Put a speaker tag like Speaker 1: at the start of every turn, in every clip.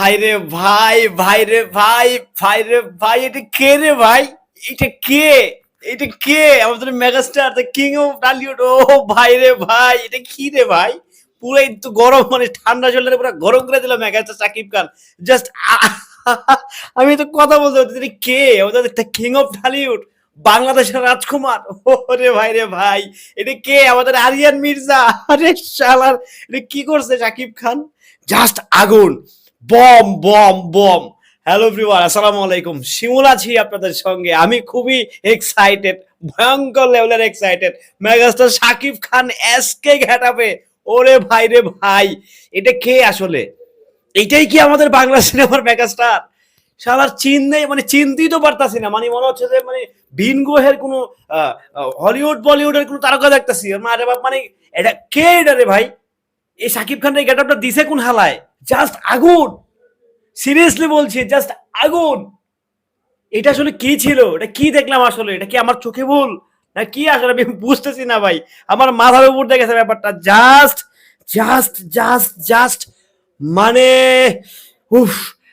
Speaker 1: ভাই রে ভাই ভাই রে ভাই ভাই রে ভাই, এটা কে রে ভাই? এটা কে? এটা কে? আমাদের megastar the king of Tollywood ও ভাই রে ভাই, এটা কি রে ভাই? পুরো একটু গরম মানে ঠান্ডা চলে পুরো গরম করে দিল মেগাস্টার সাকিব খান। জাস্ট আমি তো কথা বলতে পারছি কে? আমাদের দ্য কিং অফ টলিউড বাংলাদেশের রাজকুমার। ও রে ভাই রে ভাই এটা কে? আমাদের আরিয়ান মির্জা। আরে শালার, এটা কি করছে সাকিব খান? জাস্ট আগুন। Bomb bomb bomb. Hello everyone আসসালামু আলাইকুম। শিমুল আছি আপনাদের সঙ্গে। আমি খুবই এক্সাইটেড ভয়ঙ্কর লেভেলের excited megastar Shakib Khan SK ঘাটাবে। ওরে ভাই রে ভাই, এটা কে আসলে? এটাই কি আমাদের বাংলা সিনেমার মেগাস্টার শালার চিন নেই মানে চিনতেই তো পারতাছি না। মানে মনে হচ্ছে যে মানে ভিন গ্রহের কোনো হলিউড বলিউডের কোনো তারকা দেখতাছি। মানে এটা কে এটা রে ভাই? এই সাকিব খান এই গেটআপটা দিছে কোন হালায়? জাস্ট আগুন! সিরিয়াসলি বলছি জাস্ট আগুন! এটা আসলে কি ছিল? এটা কি দেখলাম আসলে? এটা কি আমার চোখে ভুল? না কি আসলে? আমি বুঝতেছি না ভাই। আমার মাথার উপর দিয়ে গেছে ব্যাপারটা। জাস্ট জাস্ট জাস্ট জাস্ট মানে উফ,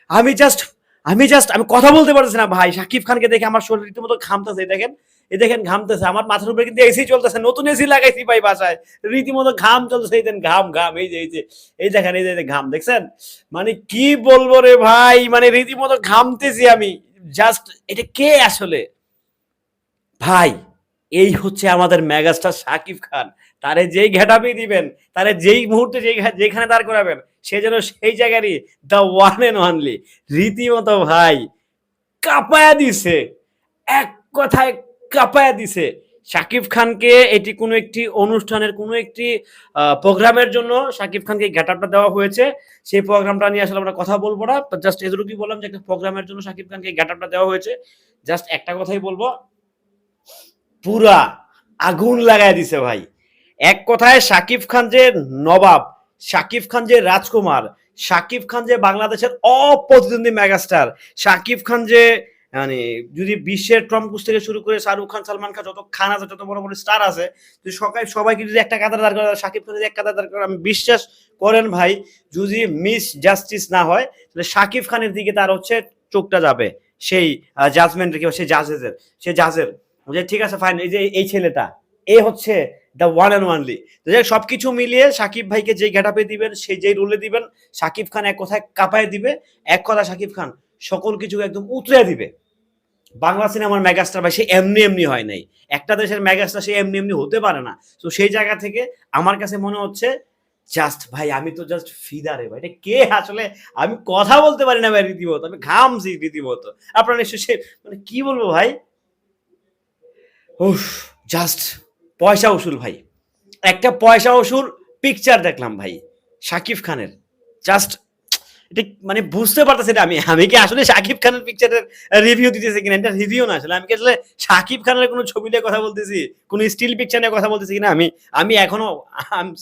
Speaker 1: আমি জাস্ট আমি জাস্ট আমি কথা বলতে পারতেছি না ভাই। সাকিব খানকে দেখে আমার শরীর রীতিমতো ঘামতেছে, দেখেন। এই দেখেন ঘামতেছে, আমার মাথার উপরে কিন্তু এসি চলতেছে, নতুন এসি লাগাইছি ভাই বাসায়। রীতিমতো ঘাম চলতেছে, এই দেন ঘাম ঘাম, এই যে এই যে, এই দেখেন, এই যে ঘাম, দেখছেন? মানে কি বলব রে ভাই মানে রীতিমতো ঘামতেছি আমি। জাস্ট এটা কে আসলে? ভাই, এই হচ্ছে আমাদের মেগাস্টার সাকিব খান। তারে যেই ঘেটাপি দিবেন, তারে যেই মুহূর্তে যেই যেখানে দাঁড় করাবেন, সে যেন সেই জায়গারই দ্য ওয়ান এন্ড অনলি রীতিমতো ভাই কাঁপায়া দিছে। এক কথায় কাঁপায়া দিছে। শাকিব খানকে এটি কোনো একটি অনুষ্ঠানের কোনো একটি প্রোগ্রামের জন্য শাকিব খানকে গেটআপটা দেওয়া হয়েছে। সেই প্রোগ্রামটা নিয়ে আসলে আমরা কথা বলব না। জাস্ট এতটুকুই বললাম যে একটা প্রোগ্রামের জন্য শাকিব খানকে গেটআপটা দেওয়া হয়েছে। জাস্ট একটা কথাই বলব। পুরা আগুন লাগাই দিছে ভাই। এক কথায় শাকিব খান যে নবাব, শাকিব খান যে রাজকুমার, শাকিব খান যে বাংলাদেশের অপ্রতিদ্বন্দ্বী মেগাস্টার শাকিব খান যে মানে যদি বিশ্বের টম ক্রুজ থেকে শুরু করে শাহরুখ খান, সালমান খান যত খান আছে, যত বড় বড় স্টার আছে, যদি সবাই সবাইকে যদি একটা কাতার দাঁড় করে শাকিব খান যদি এক কাতার দাঁড় করে আমি বিশ্বাস করেন ভাই, যদি মিস জাস্টিস না হয়, তাহলে শাকিব খানের দিকে তার হচ্ছে চোখটা যাবে। সেই জাজমেন্ট রেখে সেই জাজেজের সেই জাজের যে ঠিক আছে ফাইন এই যে এই ছেলেটা, এ হচ্ছে দ্য ওয়ান অ্যান্ড ওয়ানলি সব কিছু মিলিয়ে সাকিব ভাইকে যেই গেটাপে দিবেন সেই যেই রোলে দিবেন, সাকিব খান এক কথায় কাঁপায় দিবে। এক কথা, সাকিব খান সকল কিছু একদম উতরে দিবে। বাংলা সিনেমার মেগাস্টার ভাই, সে এমনি এমনি হয় নাই। একটা দেশের মেগাস্টার সে এমনি এমনি হতে পারে না। তো সেই জায়গা থেকে আমার কাছে মনে হচ্ছে, জাস্ট ভাই, আমি তো জাস্ট ফিদারে ভাই। এটা কে আসলে, আমি কথা বলতে পারি না ভাই রীতিমতো, আমি ঘামছি রীতিমতো। আপনারা নিশ্চয়ই সে- মানে কি বলব ভাই? উফ, জাস্ট পয়সা উসুল ভাই। একটা পয়সা উসুল পিকচার দেখলাম ভাই, শাকিব খানের। জাস্ট এটা মানে বুঝতে পারতেছি না আমি। আমি কি আসলে শাকিব খানের পিকচারের রিভিউ দিতেছি কিনা? এটা রিভিউ না আসলে। আমি কি আসলে শাকিব খানের কোনো ছবি নিয়ে কথা বলতেছি? কোনো স্টিল পিকচার নিয়ে কথা বলতেছি কিনা? আমি আমি এখনও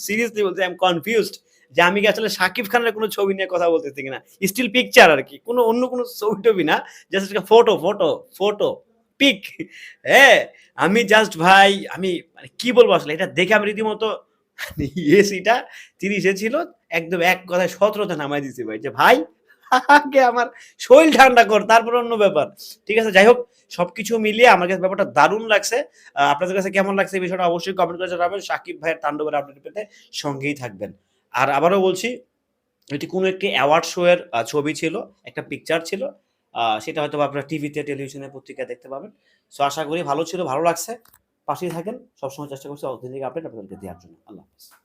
Speaker 1: সিরিয়াসলি বলছি আই এম কনফিউজড যে আমি কি আসলে শাকিব খানের কোনো ছবি নিয়ে কথা বলতেছি কিনা? স্টিল পিকচার আর কি। কোনো অন্য কোনো ছবি টবি না। Just photo photo photo pic হ্যাঁ আমি জাস্ট ভাই, আমি মানে কি বলব আসলে? এটা দেখে আমি রীতিমতো এসিটা তিরিশে ছিল, একদম এক কথায় সতেরোতে নামাই দিছি ভাই। যে ভাই, আগে আমার শরীর ঠান্ডা কর, তারপর অন্য ব্যাপার। ঠিক আছে, যাই হোক, সবকিছু মিলিয়ে আমার কাছে ব্যাপারটা দারুণ লাগছে। আপনাদের কাছে কেমন লাগছে এই বিষয়টা অবশ্যই কমেন্ট করে জানাবেন। সাকিব ভাইয়ের তাণ্ডবের আপডেট পেতে সঙ্গেই থাকবেন। আর আবারও বলছি, এটি কোনো একটি অ্যাওয়ার্ড শো এর ছবি ছিল, একটা পিকচার ছিল। সেটা হয়তো আপনারা টিভিতে টেলিভিশনে পত্রিকায় দেখতে পাবেন। সো আশা করি ভালো ছিল, ভালো লাগছে। পাশেই থাকেন। সবসময় চেষ্টা করছি অথেন্টিক আপডেট আপনাদেরকে দেওয়ার জন্য। আল্লাহ হাফিজ।